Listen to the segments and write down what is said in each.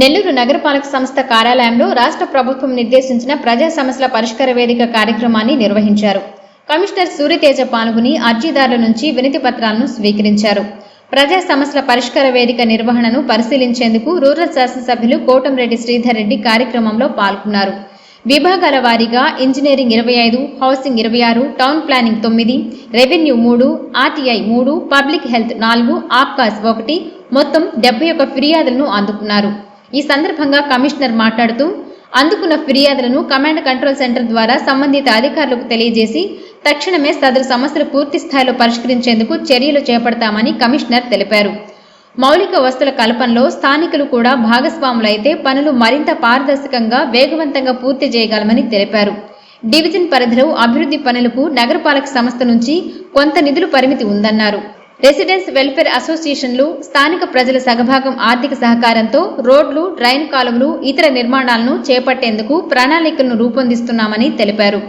నెల్లూరు నగరపాలక సంస్థ కార్యాలయంలో రాష్ట్ర ప్రభుత్వం నిర్దేశించిన ప్రజా సమస్యల పరిష్కార వేదిక కార్యక్రమాన్ని నిర్వహించారు. కమిషనర్ సూర్యతేజ పాల్గొని అర్జీదారుల నుంచి వినతి పత్రాలను స్వీకరించారు. ప్రజా సమస్యల పరిష్కార వేదిక నిర్వహణను పరిశీలించేందుకు రూరల్ శాసనసభ్యులు కోటంరెడ్డి శ్రీధర్ రెడ్డి కార్యక్రమంలో పాల్గొన్నారు. విభాగాల వారీగా ఇంజనీరింగ్ ఇరవై ఐదు హౌసింగ్ ఇరవై ఆరు టౌన్ ప్లానింగ్ తొమ్మిది రెవెన్యూ మూడు ఆర్టీఐ మూడు పబ్లిక్ హెల్త్ నాలుగు ఆప్కాస్ ఒకటి మొత్తం డెబ్బై ఒక్క ఫిర్యాదులను అందుకున్నారు. ఈ సందర్భంగా కమిషనర్ మాట్లాడుతూ అందుకున్న ఫిర్యాదులను కమాండ్ కంట్రోల్ సెంటర్ ద్వారా సంబంధిత అధికారులకు తెలియజేసి తక్షణమే సదరు సమస్యలు పూర్తి స్థాయిలో పరిష్కరించేందుకు చర్యలు చేపడతామని కమిషనర్ తెలిపారు. మౌలిక వస్తుల కల్పనలో స్థానికులు కూడా భాగస్వాములైతే పనులు మరింత పారదర్శకంగా వేగవంతంగా పూర్తి చేయగలమని తెలిపారు. డివిజన్ పరిధిలో అభివృద్ధి పనులకు నగరపాలక సంస్థ నుంచి కొంత నిధులు పరిమితి ఉందన్నారు. రెసిడెన్స్ వెల్ఫేర్ అసోసియేషన్లు స్థానిక ప్రజల సగభాగం ఆర్థిక సహకారంతో రోడ్లు డ్రైన్ కాలువలు ఇతర నిర్మాణాలను చేపట్టేందుకు ప్రణాళికలను రూపొందిస్తున్నామని తెలిపారు.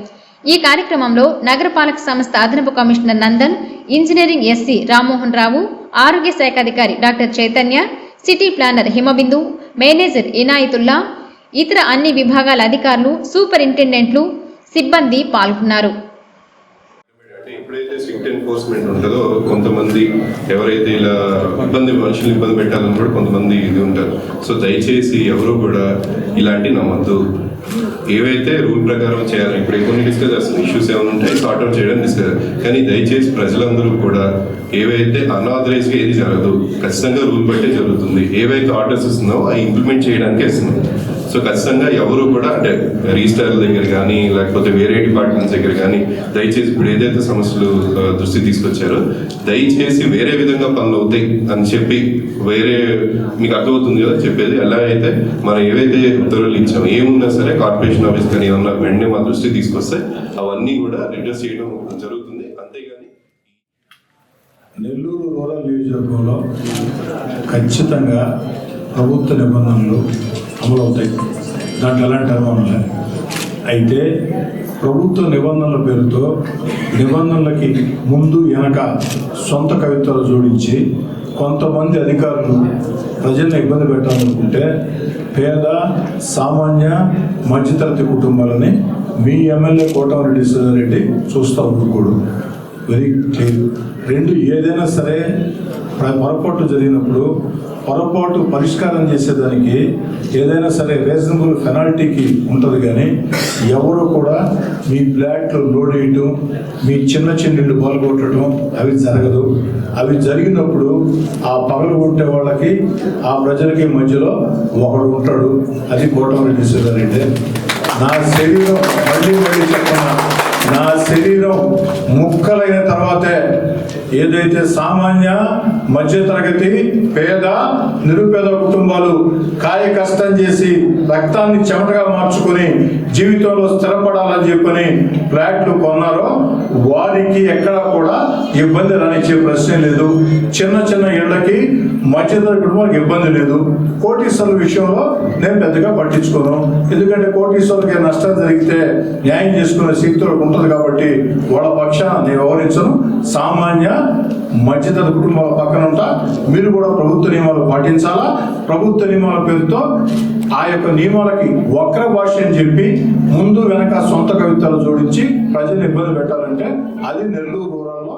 ఈ కార్యక్రమంలో నగరపాలక సంస్థ అదనపు commissioner Nandan engineering SE Rammohan Rao ఆరోగ్య శాఖ అధికారి doctor Chaitanya city planner Himabindu manager Inayatullah ఇతర అన్ని విభాగాల అధికారులు సూపరింటెండెంట్లు సిబ్బంది పాల్గొన్నారు. స్ట్రిక్ట్ ఎన్ఫోర్స్మెంట్ ఉంటుందో కొంతమంది ఎవరైతే ఇలా ఇబ్బంది మనుషులు ఇబ్బంది పెట్టాలని కూడా కొంతమంది ఇది ఉంటారు. సో దయచేసి ఎవరు కూడా ఇలాంటి నమ్మద్దు. ఏవైతే రూల్ ప్రకారం చేయాలి ఇప్పుడు కొన్ని డిస్కస్ చేస్తాం ఇష్యూస్ ఏమైనా ఉంటాయి సార్ట్ అవుట్ చేయడం డిస్కస్ కానీ దయచేసి ప్రజలందరూ కూడా ఏవైతే అన్ఆథరైజ్గా ఏది జరగదు ఖచ్చితంగా రూల్ బట్టే జరుగుతుంది. ఏవైతే ఆర్డర్స్ ఇస్తున్నావో అవి ఇంప్లిమెంట్ చేయడానికి ఇస్తున్నాం. సో ఖచ్చితంగా ఎవరు కూడా అంటే రిజిస్టార్ల దగ్గర కానీ లేకపోతే వేరే డిపార్ట్మెంట్స్ దగ్గర కానీ దయచేసి ఇప్పుడు ఏదైతే సమస్యలు దృష్టి తీసుకొచ్చారో దయచేసి వేరే విధంగా పనులు అవుతాయి అని చెప్పి వేరే మీకు అర్థమవుతుంది కదా చెప్పేది? ఎలా అయితే మనం ఏవైతే ఉత్తర్వులు ఇచ్చామో ఏమున్నా సరే కార్పొరేషన్ ఆఫీస్ కానీ ఏమన్నా వెంటనే మా దృష్టి తీసుకొస్తే అవన్నీ కూడా రిడ్యూస్ చేయడం జరుగుతుంది. అంతేగాని నెల్లూరు రూరల్ నియోజకవర్గంలో ఖచ్చితంగా ప్రభుత్వ నిబంధనలు అమలవుతాయి. దాంట్లో ఎలాంటి అనుమానం లేదు. అయితే ప్రభుత్వ నిబంధనల పేరుతో నిబంధనలకి ముందు వెనక సొంత కవిత్వాలు జోడించి కొంతమంది అధికారులు ప్రజల్ని ఇబ్బంది పెట్టాలనుకుంటే పేద సామాన్య మధ్యతరగతి కుటుంబాలని మీ ఎమ్మెల్యే కోటమిరెడ్డి రెడ్డి చూస్తూ ఉండకూడదు వెరీ క్లియర్. రెండు ఏదైనా సరే పొరపాటు జరిగినప్పుడు పొరపాటు పరిష్కారం చేసేదానికి ఏదైనా సరే రీజనబుల్ పెనాల్టీకి ఉంటుంది కానీ ఎవరు కూడా మీ ఫ్లాట్లు లోడ్ వేయటం మీ చిన్న చిన్నీళ్ళు పగలగొట్టడం అవి జరగదు. అవి జరిగినప్పుడు ఆ పగలు కొట్టే వాళ్ళకి ఆ ప్రజలకి మధ్యలో ఒకడు ఉంటాడు. అది కోటమి చేసేదానంటే నా శరీరం మళ్ళీ మళ్ళీ చెప్తున్నా నా శరీరం ముక్కలైన తర్వాతే ఏదైతే సామాన్య మధ్యతరగతి పేద నిరుపేద కుటుంబాలు కాయ కష్టం చేసి రక్తాన్ని చెమటగా మార్చుకొని జీవితంలో స్థిరపడాలని చెప్పని ఫ్లాట్లు కొన్నారో వారికి ఎక్కడా కూడా ఇబ్బంది రానిచ్చే ప్రశ్నే లేదు. చిన్న చిన్న ఇళ్ళకి మధ్యతరగతి కుటుంబాలకు ఇబ్బంది లేదు. కోటీశ్వరుల విషయంలో నేను పెద్దగా పట్టించుకోను. ఎందుకంటే కోటీశ్వరులకి నష్టం జరిగితే న్యాయం చేసుకునే శక్తి ఉంటుంది కాబట్టి వాళ్ళ పక్షాన నేను వివరించను సామాన్య మధ్యతర కుటుంబాల పక్కన ఉంటా. మీరు కూడా ప్రభుత్వ నియమాలు పాటించాలా? ప్రభుత్వ నియమాల పేరుతో ఆ యొక్క నియమాలకి వక్ర భాష అని చెప్పి ముందు వెనక సొంత కవితలు జోడించి ప్రజలు ఇబ్బంది పెట్టాలంటే అది నెల్లూరు రూరల్లో